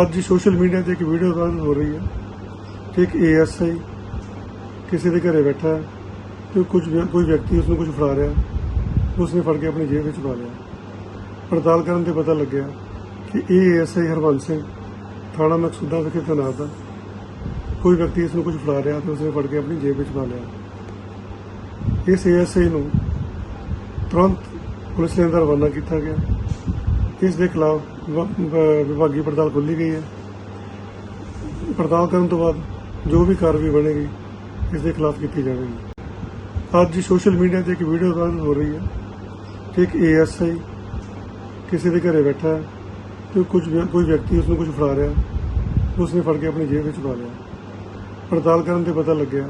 ਅੱਜ social media ਤੇ ਇੱਕ ਵੀਡੀਓ ਵਾਇਰਲ ਹੋ ਰਹੀ ਹੈ ਕਿ ਇੱਕ ਏਐਸਆਈ ਕਿਸੇ ਦੇ ਘਰੇ ਬੈਠਾ ਹੈ ਤੇ ਕੁਝ ਕੋਈ ਵਿਅਕਤੀ ਉਸ ਨੂੰ ਕੁਝ ਫੜਾ ਰਿਹਾ ਉਸਨੇ ਫੜ ਕੇ ਆਪਣੀ ਜੇਬ ਵਿੱਚ ਪਾ ਲਿਆ। ਪੜਤਾਲ ਕਰਨ ਤੇ ਪਤਾ ਲੱਗਿਆ ਕਿ ਇਹ ਏਐਸਆਈ ਹਰਬੰਸ ਸਿੰਘ ਥਾਣਾ ਮਕਸੂਦਾ ਵਿਖੇ ਤੈਨਾਤ ਹੈ ਕੋਈ ਵਿਅਕਤੀ ਇਸ ਨੂੰ ਕੁਝ ਫੜਾ ਰਿਹਾ ਤੇ ਉਸਨੇ ਫੜ ਕੇ ਆਪਣੀ ਜੇਬ ਵਿੱਚ ਪਾ ਲਿਆ। ਇਸ ਏਐਸਆਈ ਨੂੰ ਤੁਰੰਤ ਪੁਲਿਸ ਦੇ ਅੰਦਰ ਰਵਾਨਾ ਕੀਤਾ ਗਿਆ। ਇਸ ਦੇ ਖਿਲਾਫ ਵਿਭਾਗੀ ਪੜਤਾਲ ਖੋਲੀ ਗਈ ਹੈ। ਪੜਤਾਲ ਕਰਨ ਤੋਂ ਬਾਅਦ ਜੋ ਵੀ ਕਾਰਵਾਈ ਬਣੇਗੀ, ਇਸ ਦੇ ਖਿਲਾਫ ਕੀਤੀ ਜਾਵੇਗੀ। ਅੱਜ ਸੋਸ਼ਲ ਮੀਡੀਆ ਤੇ ਇੱਕ ਵੀਡੀਓ ਵਾਇਰਲ ਹੋ ਰਹੀ ਹੈ ਕਿ ਇੱਕ ਏਐਸਆਈ ਕਿਸੇ ਦੇ ਘਰੇ ਬੈਠਾ ਹੈ ਤੇ ਕੁਝ ਕੋਈ ਵਿਅਕਤੀ ਉਸ ਨੂੰ ਕੁਝ ਫੜਾ ਰਿਹਾ ਉਸਨੇ ਫੜ ਕੇ ਆਪਣੀ ਜੇਬ ਵਿੱਚ ਪਾ ਲਿਆ। ਪੜਤਾਲ ਕਰਨ ਤੇ ਪਤਾ ਲੱਗਿਆ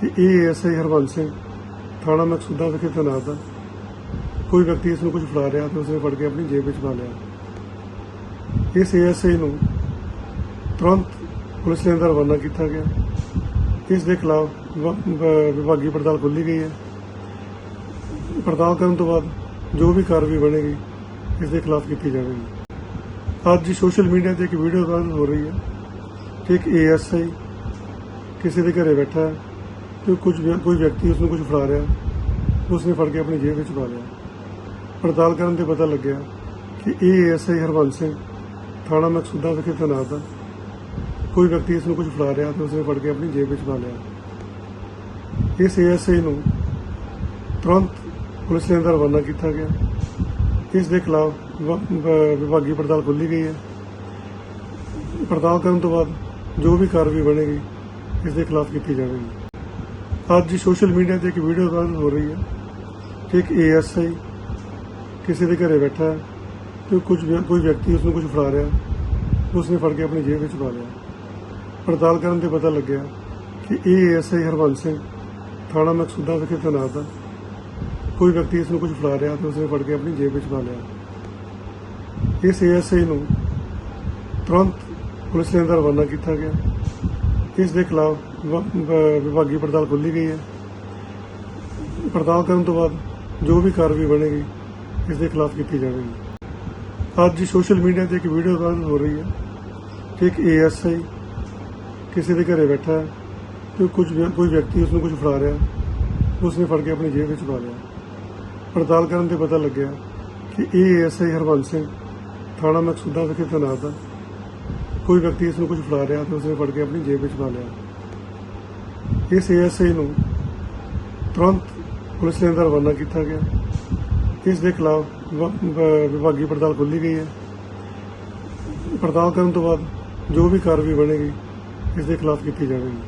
ਕਿ ਇਹ ਏਐਸਆਈ ਹਰਬੰਸ ਸਿੰਘ ਥਾਣਾ ਮਕਸੂਦਾ ਵਿਖੇ ਤੈਨਾਤ ਹੈ ਕੋਈ ਵਿਅਕਤੀ ਇਸ ਨੂੰ ਕੁਝ ਫੜਾ ਰਿਹਾ ਤੇ ਉਸਨੇ ਫੜ ਕੇ ਆਪਣੀ ਜੇਬ ਵਿੱਚ ਪਾ ਲਿਆ। ਇਸ ਏਐਸਆਈ ਨੂੰ ਤੁਰੰਤ ਪੁਲਿਸ ਦੇ ਅੰਦਰ ਰਵਾਨਾ ਕੀਤਾ ਗਿਆ। ਇਸ ਦੇ ਖਿਲਾਫ ਵਿਭਾ- ਵਿਭਾਗੀ ਪੜਤਾਲ ਖੋਲ੍ਹੀ ਗਈ ਹੈ। ਪੜਤਾਲ ਕਰਨ ਤੋਂ ਬਾਅਦ ਜੋ ਵੀ ਕਾਰਵਾਈ ਬਣੇਗੀ, ਇਸ ਦੇ ਖਿਲਾਫ ਕੀਤੀ ਜਾਵੇਗੀ। ਅੱਜ ਸੋਸ਼ਲ ਮੀਡੀਆ ਤੇ ਇੱਕ ਵੀਡੀਓ ਵਾਇਰਲ ਹੋ ਰਹੀ ਹੈ ਕਿ ਇੱਕ ਏਐਸਆਈ ਕਿਸੇ ਦੇ ਘਰੇ ਬੈਠਾ ਹੈ ਤੇ ਕੁਝ ਕੋਈ ਵਿਅਕਤੀ ਉਸ ਨੂੰ ਕੁਝ ਫੜਾ ਰਿਹਾ, ਉਸਨੇ ਫੜ ਕੇ ਆਪਣੀ ਜੇਬ ਵਿੱਚ ਪਾ ਲਿਆ। ਪੜਤਾਲ ਕਰਨ ਤੇ ਪਤਾ ਲੱਗਿਆ ਕਿ ਇਹ ਏਐਸਆਈ ਹਰਬੰਸ ਸਿੰਘ ਥਾਣਾ ਮਕਸੂਦਾ ਵਿਖੇ ਤੈਨਾਤ ਹੈ ਕੋਈ ਵਿਅਕਤੀ ਇਸ ਨੂੰ ਕੁਝ ਫੜਾ ਰਿਹਾ ਤੇ ਉਸਨੇ ਫੜ ਕੇ ਆਪਣੀ ਜੇਬ ਵਿੱਚ ਪਾ ਲਿਆ। ਇਸ ਏਐਸਆਈ ਨੂੰ ਤੁਰੰਤ ਪੁਲਿਸ ਦੇ ਅੰਦਰ ਰਵਾਨਾ ਕੀਤਾ ਗਿਆ। ਇਸ ਦੇ ਖਿਲਾਫ ਵਿਭਾਗੀ ਪੜਤਾਲ ਖੋਲ੍ਹੀ ਗਈ ਹੈ। ਪੜਤਾਲ ਕਰਨ ਤੋਂ ਬਾਅਦ ਜੋ ਵੀ ਕਾਰਵਾਈ ਬਣੇਗੀ, ਇਸ ਦੇ ਖਿਲਾਫ ਕੀਤੀ ਜਾਵੇਗੀ। ਅੱਜ ਸੋਸ਼ਲ ਮੀਡੀਆ ਤੇ ਇੱਕ ਵੀਡੀਓ ਵਾਇਰਲ ਹੋ ਰਹੀ ਹੈ। ਕਿ ਇੱਕ ਏਐਸਆਈ ਕਿਸੇ ਦੇ ਘਰੇ ਬੈਠਾ ਹੈ ਤੇ ਕੁਝ ਕੋਈ ਵਿਅਕਤੀ ਉਸ ਨੂੰ ਕੁਝ ਫੜਾ ਰਿਹਾ ਉਸਨੇ ਫੜ ਕੇ ਆਪਣੀ ਜੇਬ ਵਿੱਚ ਪਾ ਲਿਆ। ਪੜਤਾਲ ਕਰਨ ਤੇ ਪਤਾ ਲੱਗਿਆ ਕਿ ਇਹ ਏਐਸਆਈ ਹਰਬੰਸ ਸਿੰਘ ਥਾਣਾ ਮਕਸੂਦਾ ਵਿਖੇ ਤੈਨਾਤ ਹੈ। ਕੋਈ ਵਿਅਕਤੀ ਇਸ ਨੂੰ ਕੁਝ ਫੜਾ ਰਿਹਾ ਤੇ ਉਸਨੇ ਫੜ ਕੇ ਆਪਣੀ ਜੇਬ ਵਿੱਚ ਪਾ ਲਿਆ। ਇਸ ਏਐਸਆਈ ਨੂੰ ਤੁਰੰਤ ਪੁਲਿਸ ਦੇ ਅੰਦਰ ਰਵਾਨਾ ਕੀਤਾ ਗਿਆ। ਇਸ ਦੇ ਖਿਲਾਫ ਵਿਭਾਗੀ ਪੜਤਾਲ ਖੋਲ੍ਹੀ ਗਈ ਹੈ। ਪੜਤਾਲ ਕਰਨ ਤੋਂ ਬਾਅਦ ਜੋ ਵੀ ਕਾਰਵਾਈ ਬਣੇਗੀ ਇਸ ਦੇ ਖਿਲਾਫ ਕੀਤੀ ਜਾਵੇਗੀ। ਅੱਜ ਸੋਸ਼ਲ ਮੀਡੀਆ ਤੇ ਇੱਕ ਵੀਡੀਓ ਵਾਇਰਲ ਹੋ ਰਹੀ ਹੈ। ਕਿ ਇੱਕ ਏਐਸਆਈ ਕਿਸੇ ਦੇ ਘਰੇ ਬੈਠਾ ਹੈ ਤੇ ਕੁਝ ਕੋਈ ਵਿਅਕਤੀ ਉਸ ਨੂੰ ਕੁਝ ਫੜਾ ਰਿਹਾ ਉਸਨੇ ਫੜ ਕੇ ਆਪਣੀ ਜੇਬ ਵਿੱਚ ਪਾ ਲਿਆ। ਪੜਤਾਲ ਕਰਨ ਤੇ ਪਤਾ ਲੱਗਿਆ ਕਿ ਇਹ ਏਐਸਆਈ ਹਰਬੰਸ ਸਿੰਘ ਥਾਣਾ ਮਕਸੂਦਾ ਵਿਖੇ ਤੈਨਾਤ ਹੈ। ਕੋਈ ਵਿਅਕਤੀ ਇਸ ਨੂੰ ਕੁਝ ਫੜਾ ਰਿਹਾ ਤੇ ਉਸਨੇ ਫੜ ਕੇ ਆਪਣੀ ਜੇਬ ਵਿੱਚ ਪਾ ਲਿਆ। ਇਸ ਏਐਸਆਈ ਨੂੰ ਤੁਰੰਤ ਪੁਲਿਸ ਦੇ ਅੰਦਰ ਰਵਾਨਾ ਕੀਤਾ ਗਿਆ। ਇਸ ਦੇ ਖਿਲਾਫ ਵਿਭਾਗੀ ਪੜਤਾਲ ਖੋਲੀ ਗਈ ਹੈ। ਪੜਤਾਲ ਕਰਨ ਤੋਂ ਬਾਅਦ ਜੋ ਵੀ ਕਾਰਵਾਈ ਬਣੇਗੀ, ਇਸ ਦੇ ਖਿਲਾਫ ਕੀਤੀ ਜਾਵੇਗੀ।